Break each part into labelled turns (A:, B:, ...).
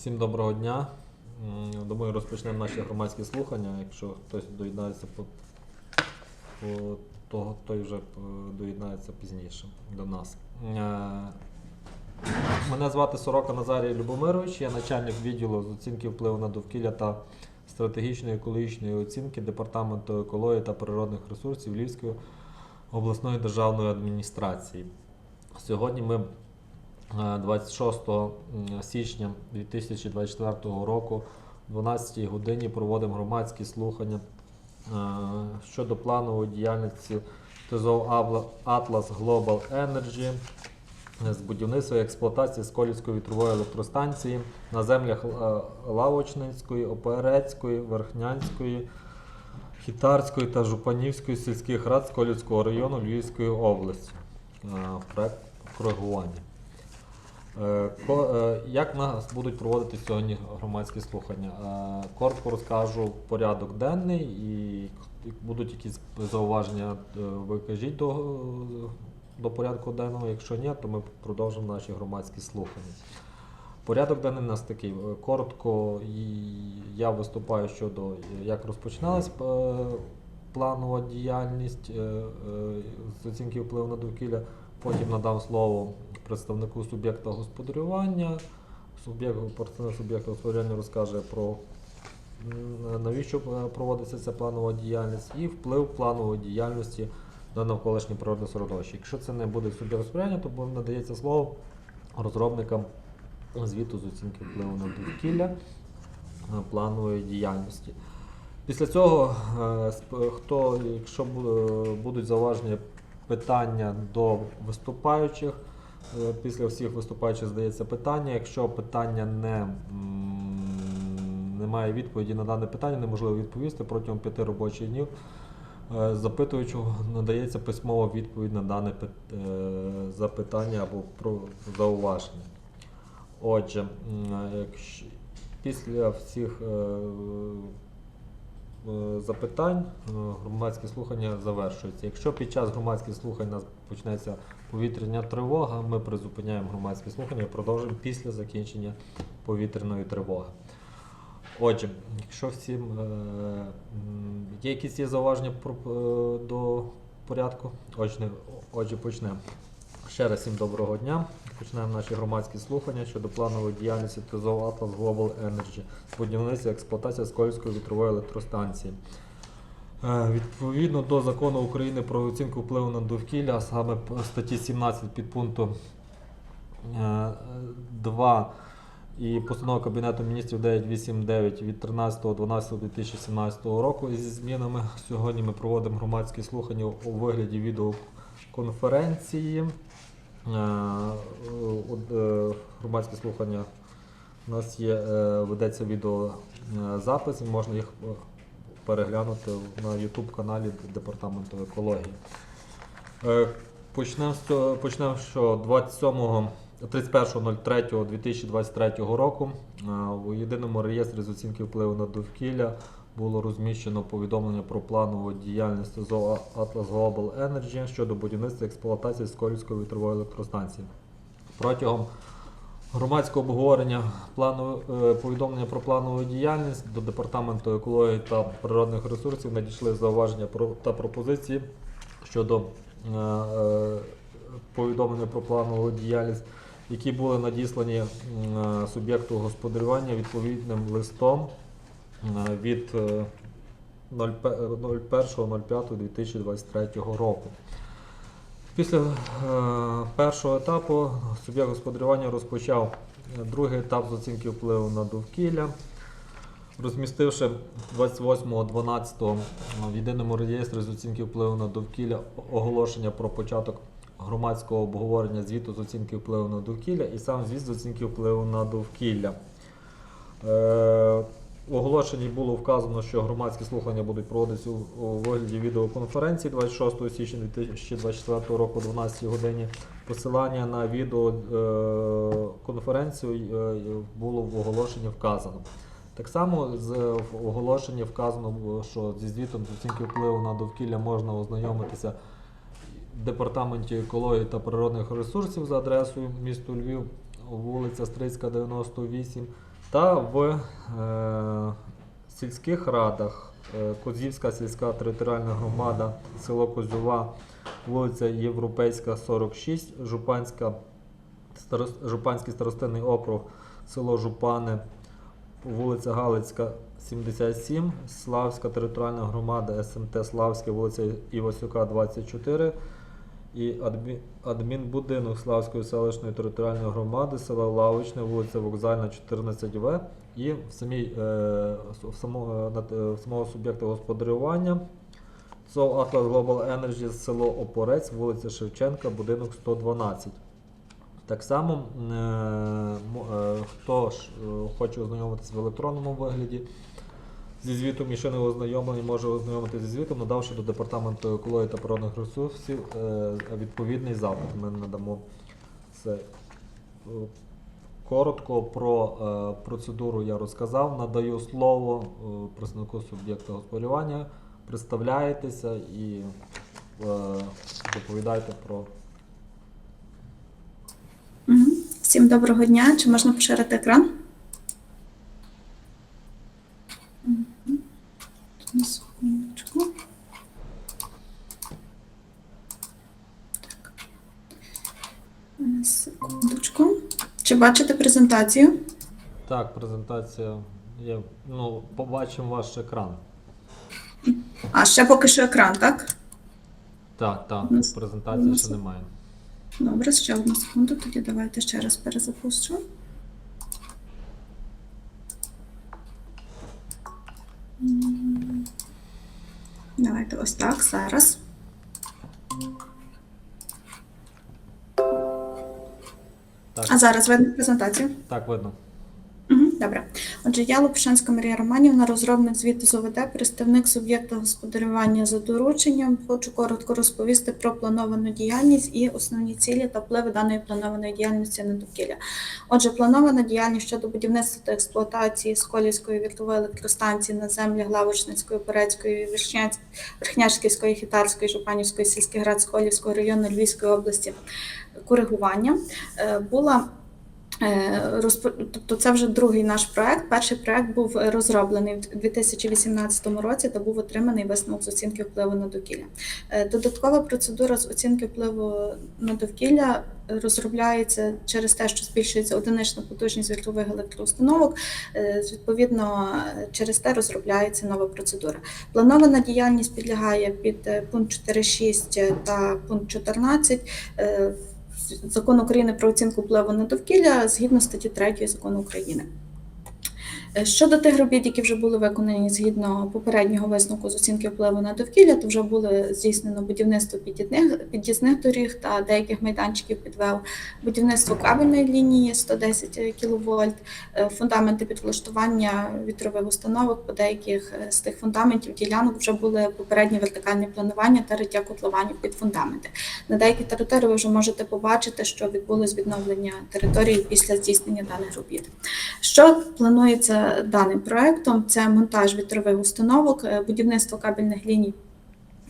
A: Всім доброго дня. Думаю, розпочнемо наші громадські слухання. Якщо хтось доєднається по, по того, той вже доєднається пізніше до нас. Е, Мене звати Сорока Назарій Любомирович, я начальник відділу з оцінки впливу на довкілля та стратегічної екологічної оцінки Департаменту екології та природних ресурсів Львівської обласної державної адміністрації. Сьогодні ми 26 січня 2024 року о 12 годині проводимо громадські слухання е, щодо планової діяльності Абла- Atlas Global Energy з будівництва і експлуатації Сколівської вітрової електростанції на землях е, Лавочницької, Оперецької, Верхнянської, Хітарської та Жупанівської сільських рад Сколівського району Львівської області. Е, Проект коригування. Е, е, Як в нас будуть проводити сьогодні громадські слухання? Е, Коротко розкажу порядок денний і будуть якісь зауваження, е, ви кажіть до, до порядку денного. Якщо ні, то ми продовжимо наші громадські слухання. Порядок денний у нас такий. Коротко я виступаю щодо як розпочиналась планова діяльність з оцінки впливу на довкілля. Потім надам слово представнику суб'єкта господарювання. Суб'єкт, представник суб'єкта господарювання розкаже про навіщо проводиться ця планова діяльність і вплив планової діяльності на навколишнє природне середовище. Якщо це не буде суб'єкт господарювання, то надається слово розробникам звіту з оцінки впливу на довкілля планової діяльності. Після цього, е, хто, якщо будуть зауваження, питання до виступаючих, після всіх виступаючих здається питання. Якщо питання не, немає відповіді на дане питання, неможливо відповісти протягом п'яти робочих днів. е, Запитуючому надається письмова відповідь на дане е, запитання або про зауваження. Отже, якщо- після всіх е, е, запитань е, громадські слухання завершуються. Якщо під час громадських слухань у нас почнеться повітряна тривога, ми призупиняємо громадські слухання і продовжуємо після закінчення повітряної тривоги. Отже, якщо всім е, є якісь є зауваження е, до порядку, отже, отже, почнемо. Ще раз всім доброго дня. Почнемо наші громадські слухання щодо планової діяльності ТЗОВ Atlas Global Energy з будівництва і експлуатація Скольської вітрової електростанції. Е, Відповідно до закону України про оцінку впливу на довкілля, а саме статті 17 підпункту е, 2 і постанова Кабінету міністрів 989 від 13.12.2017 року зі змінами. Сьогодні ми проводимо громадські слухання у вигляді відеоконференції. Е, от, е, Громадські слухання у нас є, е, ведеться відеозапис, і можна їх е, переглянути на YouTube каналі Департаменту екології. Е, Почнемо почнемо, що 31.03.2023 року е, у єдиному реєстрі з оцінки впливу на довкілля було розміщено повідомлення про планову діяльність ЗО Atlas Global Energy щодо будівництва експлуатації Сколівської вітрової електростанції. Протягом громадського обговорення плану, е, повідомлення про планову діяльність до Департаменту екології та природних ресурсів надійшли зауваження та пропозиції щодо е, е, повідомлення про планову діяльність, які були надіслані суб'єкту господарювання відповідним листом від е, 01.05.2023 року. Після е, першого етапу суб'єкт господарювання розпочав е, другий етап з оцінки впливу на довкілля, розмістивши 28.12 в єдиному реєстрі з оцінки впливу на довкілля оголошення про початок громадського обговорення звіту з оцінки впливу на довкілля і сам звіт з оцінки впливу на довкілля. Е, В оголошенні було вказано, що громадські слухання будуть проводитися у- вигляді відеоконференції 26 січня 2024 року о 12 годині. Посилання на відеоконференцію е, було в оголошенні вказано. Так само з в оголошенні вказано, що зі звітом з оцінки впливу на довкілля можна ознайомитися в департаменті екології та природних ресурсів за адресою місто Львів, вулиця Стрийська, 98, Та в е, сільських радах. Е, Козівська сільська територіальна громада, село Козюва, вулиця Європейська, 46, Жупанська, старос- Жупанський старостинний округ, село Жупани, вулиця Галицька, 77, Славська територіальна громада, СМТ Славське, вулиця Івасюка, 24, і адмінбудинок Славської селищної територіальної громади, села Лавичне, вулиця Вокзальна, 14В, і в, самій, е, в, самого, над- е, в самого суб'єкта господарювання ЦОВ Atlas Global Energy, село Опорець, вулиця Шевченка, будинок 112. Так само, е, е, хто ж е, хоче ознайомитися в електронному вигляді зі звітом і ще не ознайомлений, може ознайомитися зі звітом, надавши до департаменту екології та природних ресурсів е, відповідний запит. Ми надамо це. Е, Коротко про е, процедуру я розказав. Надаю слово представнику суб'єкта господарювання. Представляєтеся і доповідайте про
B: Всім доброго дня. Чи можна поширити екран? На секундочку. Так. На Секундочку. Чи бачите презентацію?
A: Так, презентація є. Ну, побачимо ваш екран.
B: А, ще поки що екран, так?
A: Так, так, презентації ще немає.
B: Добре, ще одну секунду, тоді давайте ще раз перезапущу. М, Давайте ось так зараз.
A: Так,
B: А зараз видно презентацію?
A: так видно.
B: Добре. Отже, я Лопушанська Марія Романівна, розробник звіту з ОВД, представник суб'єкта господарювання за дорученням. Хочу коротко розповісти про плановану діяльність і основні цілі та впливи даної планованої діяльності на довкілля. Отже, планована діяльність щодо будівництва та експлуатації Сколівської віртової електростанції на землі Главочницької, Порецької, Верхняшківської, Хітарської, Жупанівської сільських рад Сколівського району Львівської області коригування е, була Тобто це вже другий наш проект. Перший проект був е, розроблений в 2018 році та був отриманий висновок з оцінки впливу на довкілля. Е, Додаткова процедура з оцінки впливу на довкілля розробляється через те, що збільшується одинична потужність віртових електроустановок. Е, Відповідно, е, через те розробляється нова процедура. Планована діяльність підлягає під е, пункт 4.6 та пункт 14 е, Закон України про оцінку впливу на довкілля згідно статті 3 закону України. Е, Щодо тих робіт, які вже були виконані згідно попереднього висновку з оцінки впливу на довкілля, то вже були здійснено будівництво під'їзних, під'їзних доріг та деяких майданчиків підвел, будівництво кабельної лінії 110 кВт, е, фундаменти під влаштування вітрових установок. По деяких е, з тих фундаментів ділянок вже були попередні вертикальні планування та риття котлованів під фундаменти. На деяких територіях ви вже можете побачити, що відбулось відновлення території після здійснення даних робіт. Що планується даним проектом? Це монтаж вітрових установок, е, будівництво кабельних ліній.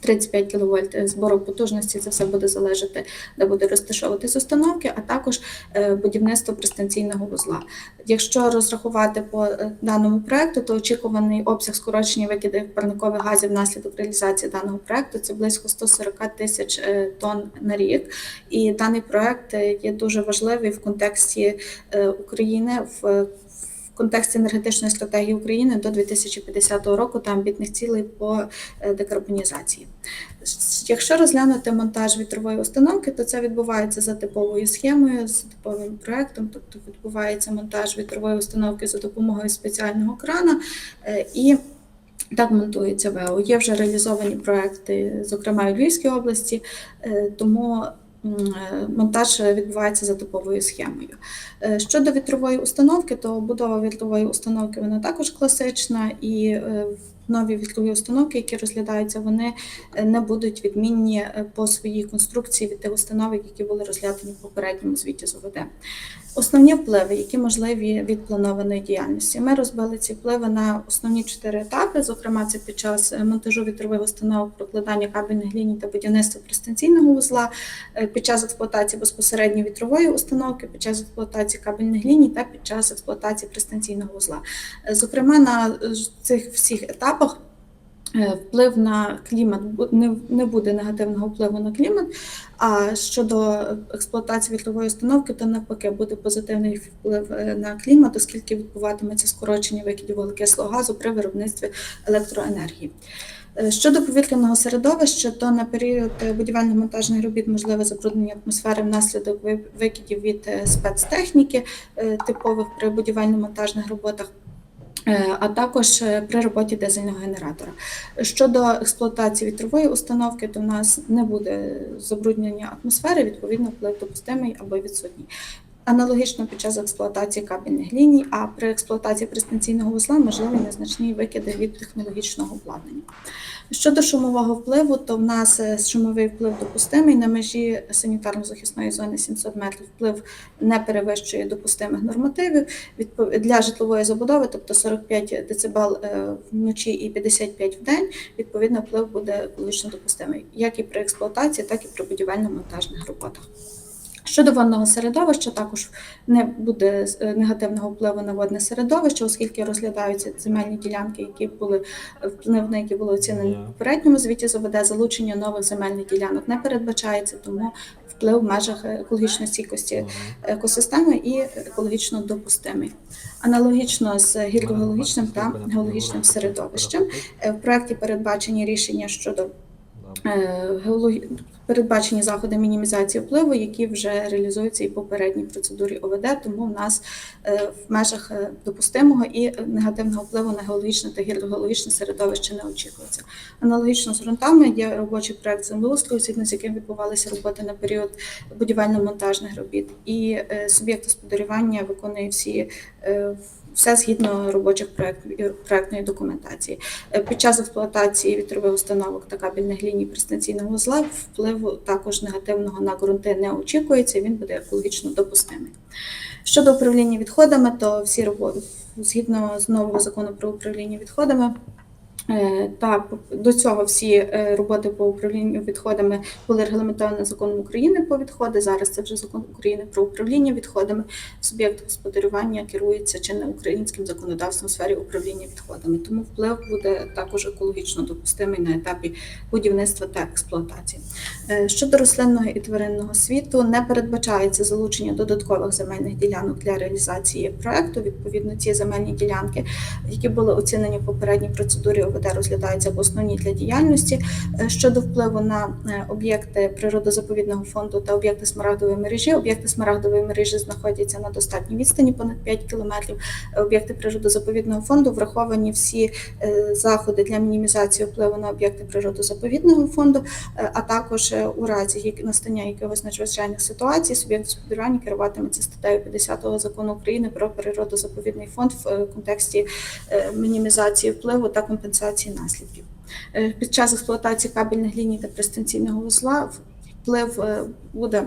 B: 35 кВт збору потужності, це все буде залежати, де буде розташовуватись установки, а також е, будівництво пристанційного вузла. Якщо розрахувати по е, даному проекту, то очікуваний обсяг скорочення викидів парникових газів внаслідок реалізації даного проекту це близько 140 тисяч е, тонн на рік. І даний проект е, є дуже важливий в контексті е, України в контексті енергетичної стратегії України до 2050 року та амбітних цілей по е, декарбонізації. Якщо розглянути монтаж вітрової установки, то це відбувається за типовою схемою, за типовим проектом, тобто відбувається монтаж вітрової установки за допомогою спеціального крана е, і так монтується ВЕО. Є вже реалізовані проекти, зокрема в Львівській області, е, тому монтаж відбувається за типовою схемою. Е, Щодо вітрової установки, то будова вітрової установки вона також класична і е, в нові вітлові установки, які розглядаються, вони е, не будуть відмінні е, по своїй конструкції від тих установок, які були розглядані в попередньому звіті з ОВД. Основні впливи, які можливі від планованої діяльності. Ми розбили ці впливи на основні чотири етапи. Зокрема, це під час е, монтажу вітрових установок, прокладання кабельних ліній та будівництва пристанційного вузла, під час експлуатації безпосередньо вітрової установки, під час експлуатації кабельних ліній та під час експлуатації пристанційного вузла. Зокрема, на цих всіх етапах. Е, Вплив на клімат не, буде негативного впливу на клімат. А щодо експлуатації вітрової установки, то навпаки буде позитивний вплив е, на клімат, оскільки відбуватиметься скорочення викидів вуглекислого газу при виробництві електроенергії. Е, Щодо повітряного середовища, то на період будівельно-монтажних робіт можливе забруднення атмосфери внаслідок викидів від спецтехніки, типових при будівельно-монтажних роботах. Е, А також е, при роботі дизельного генератора. Щодо експлуатації вітрової установки, то в нас не буде забруднення атмосфери, відповідно, вплив допустимий або відсутній. Аналогічно під час експлуатації кабельних ліній, а при експлуатації пристанційного вузла можливі незначні викиди від технологічного обладнання. Щодо шумового впливу, то в нас е, шумовий вплив допустимий на межі санітарно-захисної зони 700 метрів. Вплив не перевищує допустимих нормативів для житлової забудови, тобто 45 дБ е, вночі і 55 в день. Відповідно, вплив буде екологічно допустимий, як і при експлуатації, так і при будівельно-монтажних роботах. Щодо водного середовища, також не буде е, негативного впливу на водне середовище, оскільки розглядаються земельні ділянки, які були е, вплив на які було оцінені в попередньому звіті ЗВД, залучення нових земельних ділянок не передбачається, тому вплив в межах екологічної стійкості екосистеми і екологічно допустимий. Аналогічно з гідрогеологічним та геологічним середовищем. Е, В проєкті передбачені рішення щодо. Передбачені заходи мінімізації впливу, які вже реалізуються і по попередній процедурі ОВД, тому в нас е, в межах е, допустимого і негативного впливу на геологічне та гідрогеологічне середовище не очікується. Аналогічно з ґрунтами є робочий проект землеустрою, згідно з яким відбувалися роботи на період будівельно-монтажних робіт, і е, суб'єкт господарювання виконує всі. Все згідно робочих проект, проектної документації. Е, Під час експлуатації вітрових установок та кабельних ліній пристанційного вузла впливу також негативного на ґрунти не очікується, він буде екологічно допустимий. Щодо управління відходами, то всі роботи згідно з нового закону про управління відходами. Е, Та до цього всі е, роботи по управлінню відходами були регламентовані законом України по відходи. Зараз це вже закон України про управління відходами. Суб'єкт господарювання керується чинним українським законодавством у сфері управління відходами. Тому вплив буде також екологічно допустимий на етапі будівництва та експлуатації. Е, Щодо рослинного і тваринного світу, не передбачається залучення додаткових земельних ділянок для реалізації проекту. Відповідно, ці земельні ділянки, які були оцінені в попередній процедурі ОВД, розглядаються як основні для діяльності. Е, Щодо впливу на е, об'єкти природозаповідного фонду та об'єкти смарагдової мережі, об'єкти смарагдової мережі знаходяться на достатній відстані понад 5 кілометрів. Об'єкти природозаповідного фонду враховані всі е, заходи для мінімізації впливу на об'єкти природозаповідного фонду, а також у разі настання якихось надзвичайних ситуацій суб'єкт господарювання керуватиметься статтею 50 закону України про природозаповідний фонд в контексті мінімізації впливу та компенсації наслідків. Е, Під час експлуатації кабельних ліній та пристанційного вузла вплив е, буде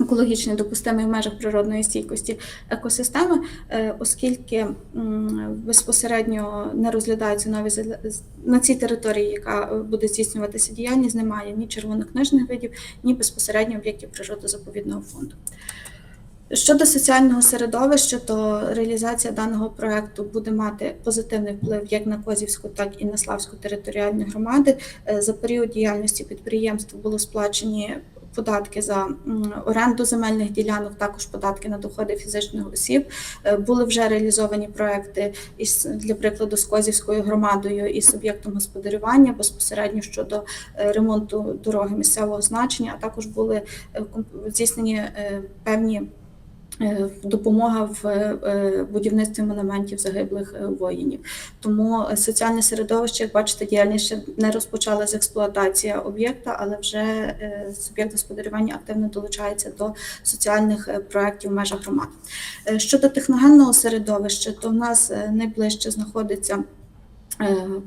B: екологічний допустимий в межах природної стійкості екосистеми, е, оскільки безпосередньо не розглядаються нові на цій території, яка буде здійснюватися діяльність, немає ні червонокнижних видів, ні безпосередньо об'єктів природозаповідного фонду. Щодо соціального середовища, то реалізація даного проекту буде мати позитивний вплив як на Козівську, так і на Славську територіальні громади. Е, За період діяльності підприємств було сплачені податки за оренду земельних ділянок, також податки на доходи фізичних осіб. Е, Були вже реалізовані проекти із для прикладу з Козівською громадою і суб'єктом господарювання безпосередньо щодо е, ремонту дороги місцевого значення, а також були здійснені певні допомога в е, будівництві монументів загиблих е, воїнів. Тому е, соціальне середовище, як бачите, діяльність ще не розпочала з експлуатації об'єкта, але вже е, суб'єкт господарювання активно долучається до соціальних е, проєктів в межах громад. Е, Щодо техногенного середовища, то в нас е, найближче знаходиться е,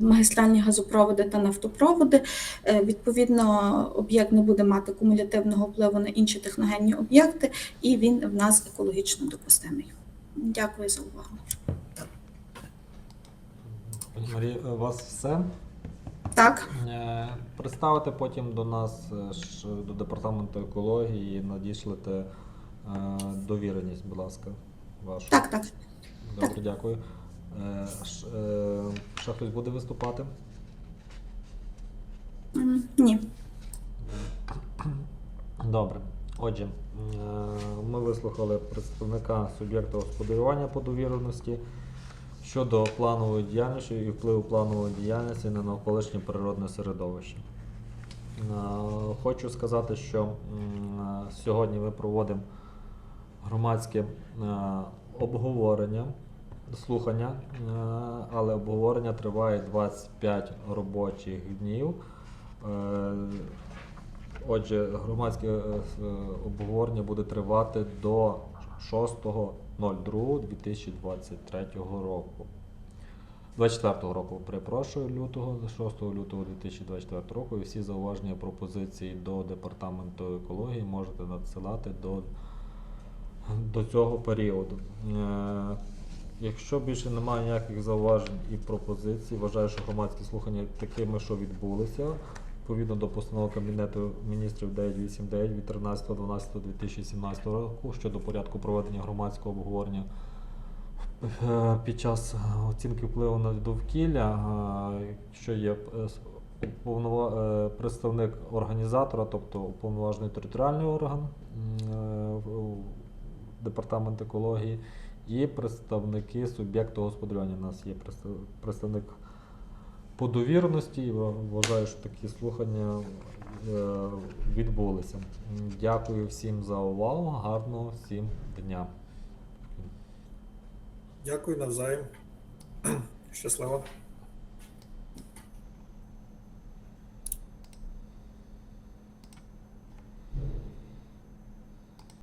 B: магістральні газопроводи та нафтопроводи. Е, Відповідно, об'єкт не буде мати кумулятивного впливу на інші техногенні об'єкти, і він в нас екологічно допустимий. Дякую за увагу.
A: Пані Марія, у вас все?
B: Так,
A: Е, Представити потім до нас е, до департаменту екології надішлете е, довіреність, будь ласка, вашу.
B: так, так.
A: Добре, дякую. Е, е, Ще хтось буде виступати?
B: Ні.
A: Добре. Отже, е, ми вислухали представника суб'єкта господарювання по довіреності щодо планової діяльності і впливу планової діяльності на навколишнє природне середовище. Хочу сказати, що сьогодні ми проводимо громадське обговорення, слухання, е, але обговорення триває 25 робочих днів. Е, Отже, громадське е, обговорення буде тривати до 6.02.2023 року. 24 року, перепрошую, лютого, 6 лютого 2024 року. І всі зауваження пропозиції до департаменту екології можете надсилати до, до цього періоду. Якщо більше немає ніяких зауважень і пропозицій, вважаю, що громадські слухання такими, що відбулися, відповідно до постанови Кабінету міністрів 989 від 13.12.2017 року щодо порядку проведення громадського обговорення під час оцінки впливу на довкілля, що є е, е, представник організатора, тобто уповноважений територіальний орган е, департамент екології, і представники суб'єкту господарювання. У нас є представник по довіреності. Я вважаю, що такі слухання е, відбулися. Дякую всім за увагу. Гарного всім дня.
C: Дякую навзаєм. Щасливо.